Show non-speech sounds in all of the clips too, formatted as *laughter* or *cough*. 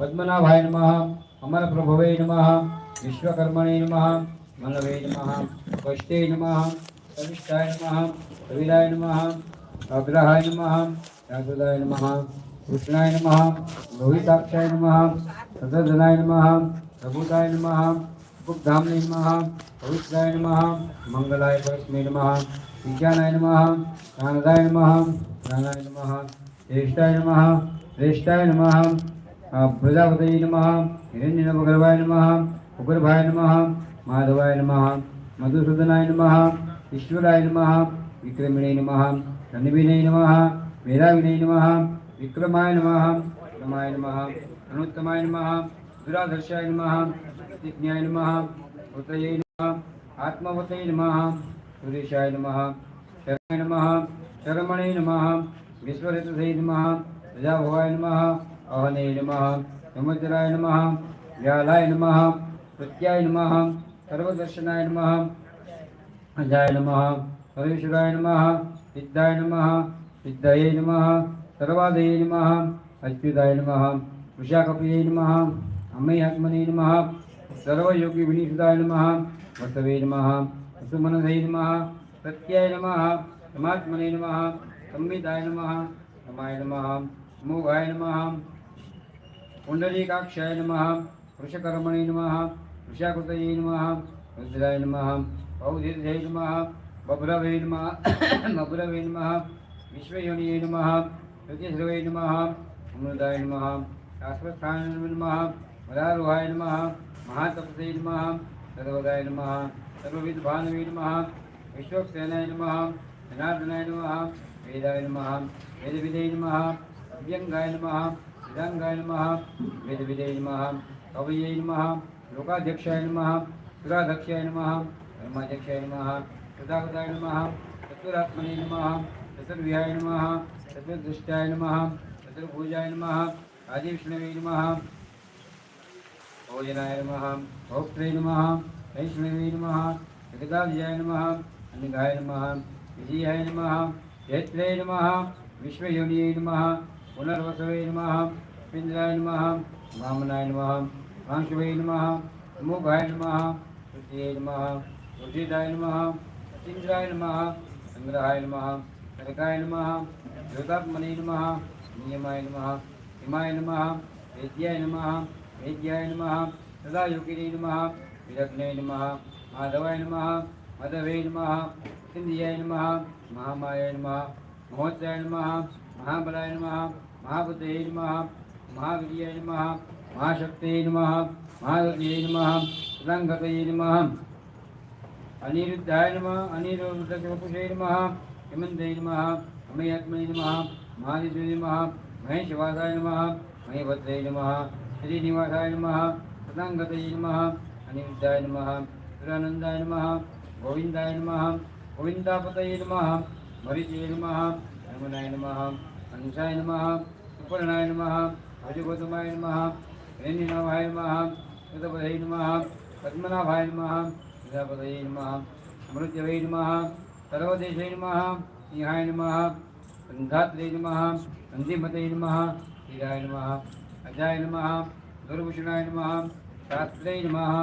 पद्मनाभाय नमः, अमरप्रभवे नमः, विश्वकर्मणे नमः मनवे नमः कष्टे नमः कनिष्ठाय नमः कविराय नमः अग्रहाय नमः यादुदाय नमः, कृष्णाय नमः, लोहिताक्षाय नमः सदधनाय नमः प्रभुताय नमः बुद्धाम्ने नमः, पवित्राय नमः, मंगलाय परस्मै नमः, विज्ञानाय नमः ज्ञानदाय नमः ज्ञानाय नमः श्रेष्ठाय नमः श्रेष्ठाय नमः प्रजापतये नमः, हिरण्यनवगर्भाय नमः उग्रभाय नमः, माधवाय नमः, मधुसूदनाय नमः, ईश्वराय नमः, विक्रमिणे नमः धनविने नमः मेधाविने नमः, विक्रमाय नमः, रमाय नमः अनुत्तमाय नमः दुराधर्षाय नमः प्रतिज्ञाय नमः पुत्रये नमः आत्मवतये नमः, सुरेशाय नमः, शरणाय नमः, शरमणे नमः विश्वऋतुधये नमः, प्रजाभवाय नमः अहने नमः समुद्राय नमः, व्यालाय नमः प्रत्याय नमः, सर्वदर्शनाय नमः, अजाय नमः सर्वेश्वराय नमः, सिद्धाय नमः, सिद्धये नमः, सर्वादये नमः, अच्युताय नमः वृषाकपये नमः अमयात्मने नमः सर्वयोगी विनीसुदाय नमः, वसवे नमः वसुमनधये नमः, सत्याय नमः, समात्मने नमः संविदाय नमः रमाय नमः मोघाय नमः पुण्डरीकाक्षाय नमः, वृषकर्मणे नमः, वृषाकृतये नमः, रुद्राय नमः औधिर्जय नमः, बभ्रवे नमः *coughs* बभ्रवे नमः, विश्वयोनिये नमः ऋतिश्रवे नमः, अमृताय नमः, शाश्वत्थाय नमः वरारोहाय नमः महातपसे नमः, सर्वदाय नमः, सर्वविद्भानवे नमः विश्वक्सेनाय नमः, जनार्दनाय नमः, वेदाय नमः, वेदविदे नमः अभ्यङ्गाय नमः वेदाङ्गाय नमः वेदविदे नमः कवये नमः लोकाध्यक्षाय नमः सुराध्यक्षाय नमः धर्माध्यक्षाय नमः सुधाकृताय नमः चतुरात्मने नमः चतुर्व्याय नमः चतुर्दृष्टाय नमः चतुर्भुजाय नमः आदिविष्णवे नमः भोजनाय नमः भोक्त्रे नमः वैष्णवे नमः जगदाध्याय नमः अनिगाय नमः विजयाय नमः क्षेत्रे नमः विश्वयोनिये नमः पुनर्वसवे नमः पिन्द्राय नमः वामनाय नमः वांशवे नमः, मुखाय नमः तृतीये नमः रुचिदाय नमः अतीन्द्राय नमः, संग्रहाय नमः नरकाय नमः ज्योतात्मने नमः, नियमाय नमः, हिमाय नमः, वेद्याय नमः वेद्याय नमः सदा योगिने नमः विरग्ने नमः, माधवाय नमः, मधवे नमः सिन्धियाय नमः, महामायाय नमः महोत्साय नमः, महाबलाय नमः महाबुद्धये नमः महावीर्याय नमः, महाशक्तये नमः महागते नमः सदाङ्गतये नमः। अनिरुद्धाय नमः अनिरुद्धकपुषे नमः हिमन्ते नमः अमयात्मने नमः महादित्ये नमः महेशवासाय नमः महेभद्रे नमः, श्रीनिवासाय नमः सदाङ्गतये नमः, अनिरुद्धाय नमः सुरानन्दाय नमः, गोविन्दाय नमः, गोविन्दापतये नमः मरिचे नमः रमणाय नमः। हंसाय नमः सुपर्णाय नमः, भजगोतमाय नमः हिरण्यनाभाय नमः कृतपदये नमः, पद्मनाभाय नमः प्रजापतये नमः अमृत्यवे नमः, सर्वदेशे नमः, सिंहाय नमः सन्धात्रे नमः सन्धिमते नमः, हीराय नमः, अजाय नमः, दुर्भूषणाय नमः, शास्त्रे नमः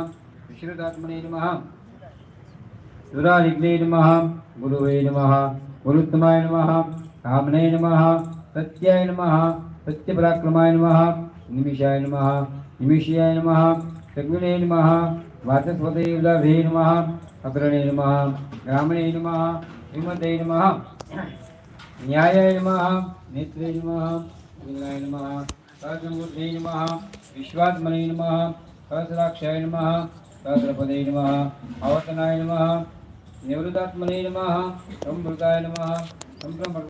विश्रुतात्मने नमः सुरारिग्ने नमः, गुरुवे नमः, गुरुत्तमाय नमः, कामने नमः सत्याय नमः, सत्यपराक्रमाय नमः, निमिषाय नमः, निमिषयाय नमः शग्विणे नमः वाचस्पते उदाभे नमः, अग्रणे नमः ब्राह्मणे नमः श्रीमते नमः, न्यायाय नमः, नेत्रे नमः विनाय नमः सहस्रमूर्ते नमः, विश्वात्मने नमः, सहस्राक्षाय नमः, सहस्रपदे नमः अवर्तनाय नमः निवृतात्मने नमः संवृताय नमः, संभ्रम